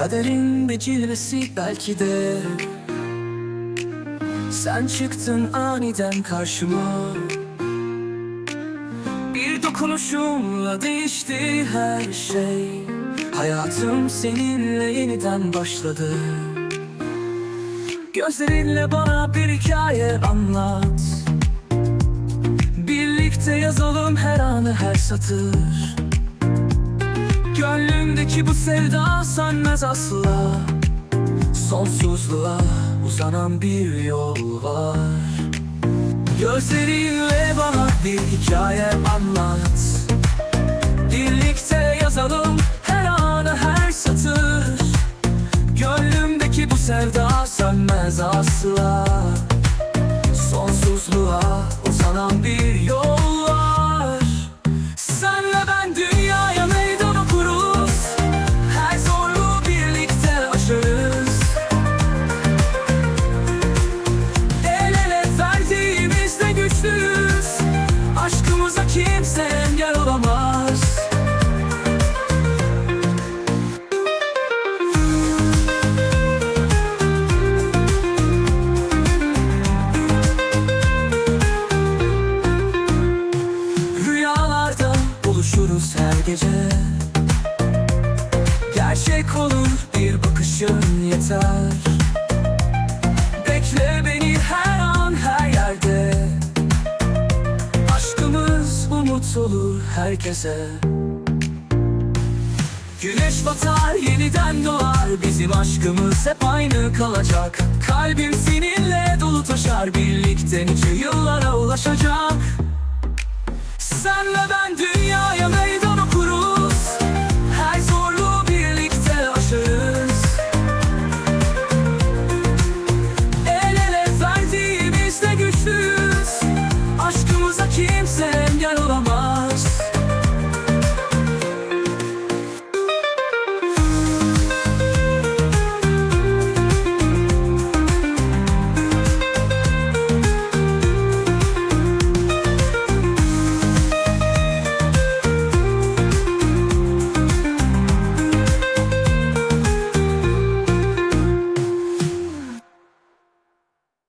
Kaderin bir cilvesi belki de. Sen çıktın aniden karşıma. Bir dokunuşumla değişti her şey. Hayatım seninle yeniden başladı. Gözlerinle bana bir hikaye anlat. Birlikte yazalım her anı her satır Gönlümdeki bu sevda sönmez asla. Sonsuzluğa uzanan bir yol var. Gözlerinle bana bir hikaye anlat. Birlikte yazalım her anı her satır. Gönlümdeki bu sevda sönmez asla. Sonsuzluğa uzanan bir buluşuruz her gece. Gerçek olur bir bakışın yeter. Bekle beni her an her yerde. Aşkımız umut olur herkese. Güneş batar yeniden doğar. Bizim aşkımız hep aynı kalacak. Kalbim seninle dolu taşar. Birlikte nice yıllara ulaşacak. Senle ben